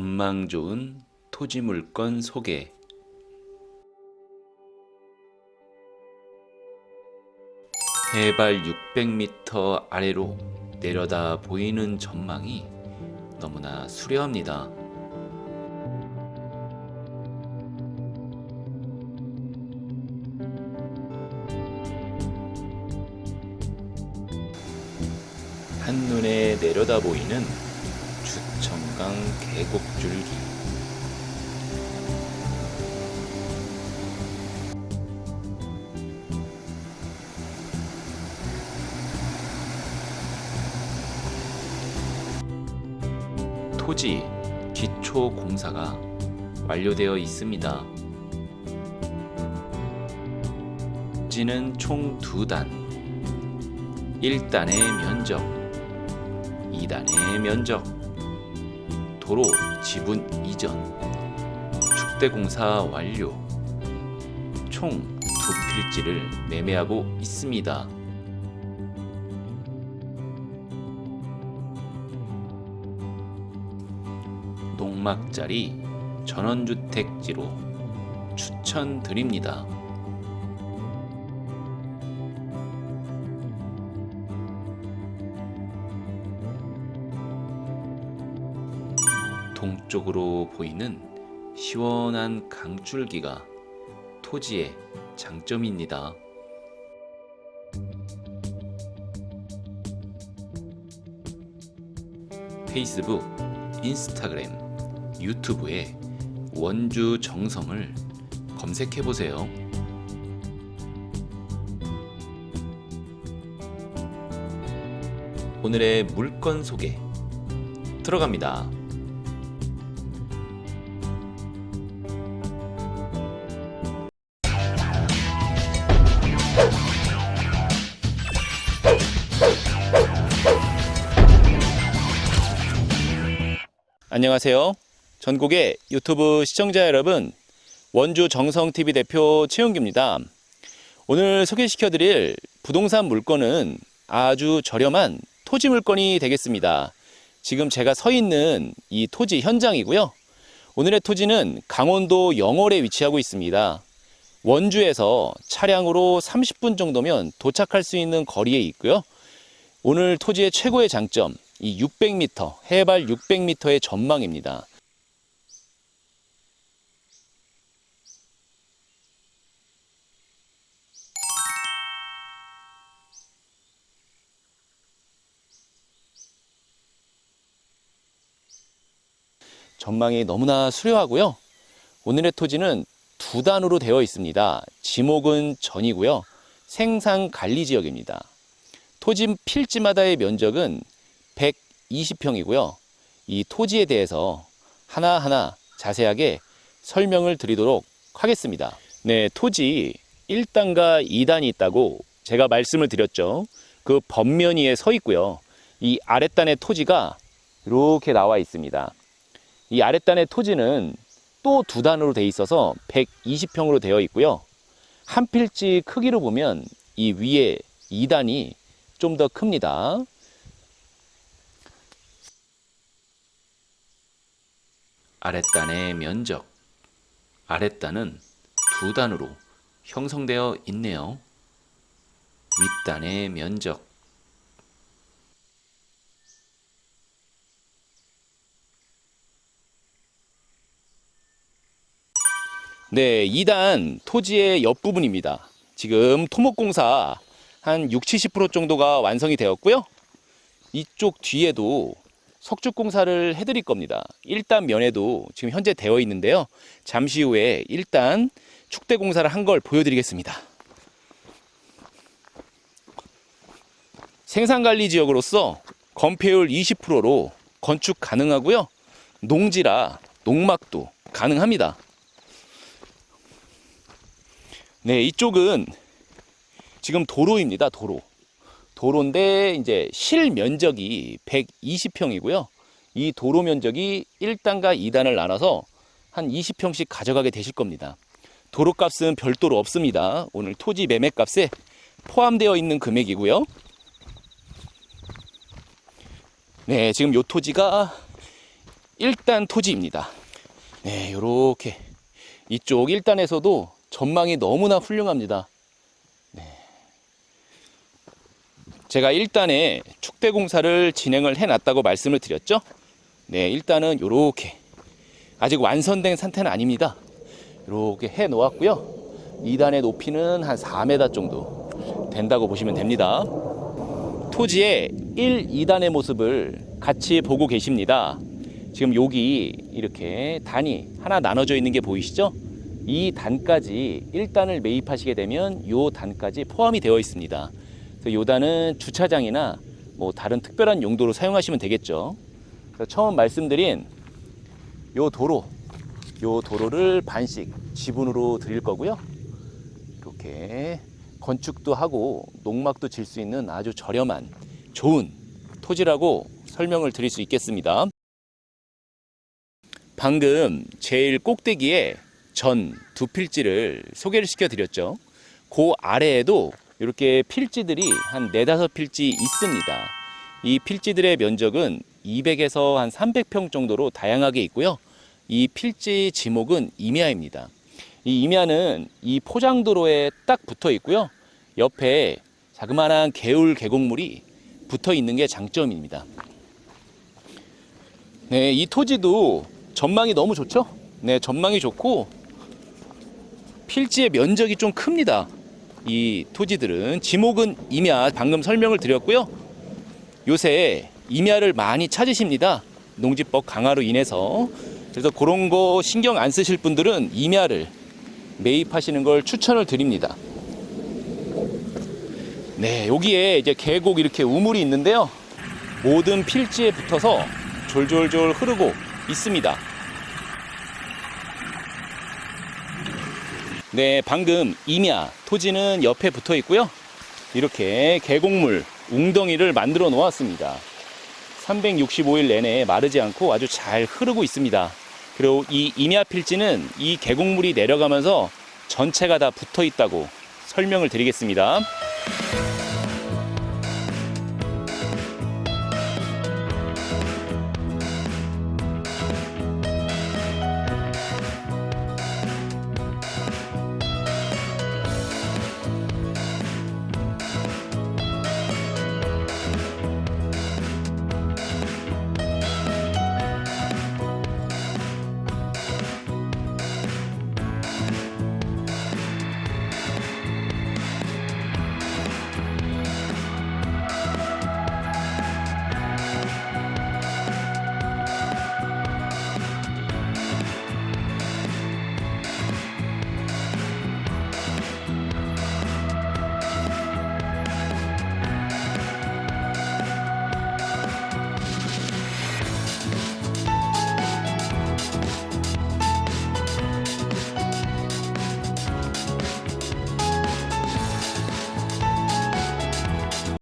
전망 좋은 토지 물건 소개. 해발 600m 아래로 내려다 보이는 전망이 너무나 수려합니다. 한눈에 내려다 보이는 주천강 계곡줄기. 토지 기초 공사가 완료되어 있습니다. 토지는 총 두 단. 1단의 면적, 2단의 면적, 도로 지분 이전, 축대 공사 완료, 총 두 필지를 매매하고 있습니다. 농막자리 전원주택지로 추천드립니다. 동쪽으로 보이는 시원한 강줄기가 토지의 장점입니다. 페이스북, 인스타그램, 유튜브에 원주 정성을 검색해 보세요. 오늘의 물건 소개 들어갑니다. 안녕하세요. 전국의 유튜브 시청자 여러분, 원주 정성TV 대표 최용기입니다. 오늘 소개시켜 드릴 부동산 물건은 아주 저렴한 토지 물건이 되겠습니다. 지금 제가 서 있는 이 토지 현장이고요. 오늘의 토지는 강원도 영월에 위치하고 있습니다. 원주에서 차량으로 30분 정도면 도착할 수 있는 거리에 있고요. 오늘 토지의 최고의 장점, 이 600m, 해발 600m의 전망입니다. 전망이 너무나 수려하고요. 오늘의 토지는 두 단으로 되어 있습니다. 지목은 전이고요. 생산 관리 지역입니다. 토지 필지마다의 면적은 120평이고요. 이 토지에 대해서 하나하나 자세하게 설명을 드리도록 하겠습니다. 네, 토지 1단과 2단이 있다고 제가 말씀을 드렸죠. 그 번면 위에 서 있고요. 이 아랫단의 토지가 이렇게 나와 있습니다. 이 아랫단의 토지는 또 두 단으로 돼 있어서 120평으로 되어 있고요. 한 필지 크기로 보면 이 위에 2단이 좀 더 큽니다. 아랫단의 면적. 아랫단은 두 단으로 형성되어 있네요. 윗단의 면적. 네, 2단 토지의 옆부분입니다. 지금 토목공사 한 6, 70% 정도가 완성이 되었고요. 이쪽 뒤에도 석축 공사를 해드릴 겁니다. 1단 면에도 지금 현재 되어 있는데요. 잠시 후에 일단 축대 공사를 한 걸 보여드리겠습니다. 생산관리 지역으로서 건폐율 20%로 건축 가능하고요. 농지라 농막도 가능합니다. 네, 이쪽은 지금 도로입니다. 도로. 도로인데 이제 실 면적이 120평이고요. 이 도로 면적이 1단과 2단을 나눠서 한 20평씩 가져가게 되실 겁니다. 도로 값은 별도로 없습니다. 오늘 토지 매매 값에 포함되어 있는 금액이고요. 네, 지금 요 토지가 1단 토지입니다. 네, 요렇게 이쪽 1단에서도 전망이 너무나 훌륭합니다. 네. 제가 1단에 축대 공사를 진행을 해 놨다고 말씀을 드렸죠? 네, 1단은 요렇게 아직 완성된 상태는 아닙니다. 요렇게 해 놓았고요. 2단의 높이는 한 4m 정도 된다고 보시면 됩니다. 토지의 1, 2단의 모습을 같이 보고 계십니다. 지금 여기 이렇게 단이 하나 나눠져 있는 게 보이시죠? 이 단까지 1단을 매입하시게 되면 요 단까지 포함이 되어 있습니다. 그래서 요 단은 주차장이나 뭐 다른 특별한 용도로 사용하시면 되겠죠. 그래서 처음 말씀드린 요 도로, 요 도로를 반씩 지분으로 드릴 거고요. 이렇게 건축도 하고 농막도 질 수 있는 아주 저렴한 좋은 토지라고 설명을 드릴 수 있겠습니다. 방금 제일 꼭대기에 전 두 필지를 소개를 시켜 드렸죠. 그 아래에도 이렇게 필지들이 한 네다섯 필지 있습니다. 이 필지들의 면적은 200에서 한 300평 정도로 다양하게 있고요. 이 필지 지목은 임야입니다. 이 임야는 이 포장도로에 딱 붙어 있고요. 옆에 자그마한 개울 계곡물이 붙어 있는 게 장점입니다. 네, 이 토지도 전망이 너무 좋죠? 네, 전망이 좋고 필지의 면적이 좀 큽니다. 이 토지들은 지목은 임야 방금 설명을 드렸고요. 요새 임야를 많이 찾으십니다. 농지법 강화로 인해서 그래서 그런 거 신경 안 쓰실 분들은 임야를 매입하시는 걸 추천을 드립니다. 네, 여기에 이제 계곡 이렇게 우물이 있는데요. 모든 필지에 붙어서 졸졸졸 흐르고 있습니다. 네, 방금 임야 토지는 옆에 붙어 있고요. 이렇게 계곡물 웅덩이를 만들어 놓았습니다. 365일 내내 마르지 않고 아주 잘 흐르고 있습니다. 그리고 이 임야 필지는 이 계곡물이 내려가면서 전체가 다 붙어 있다고 설명을 드리겠습니다.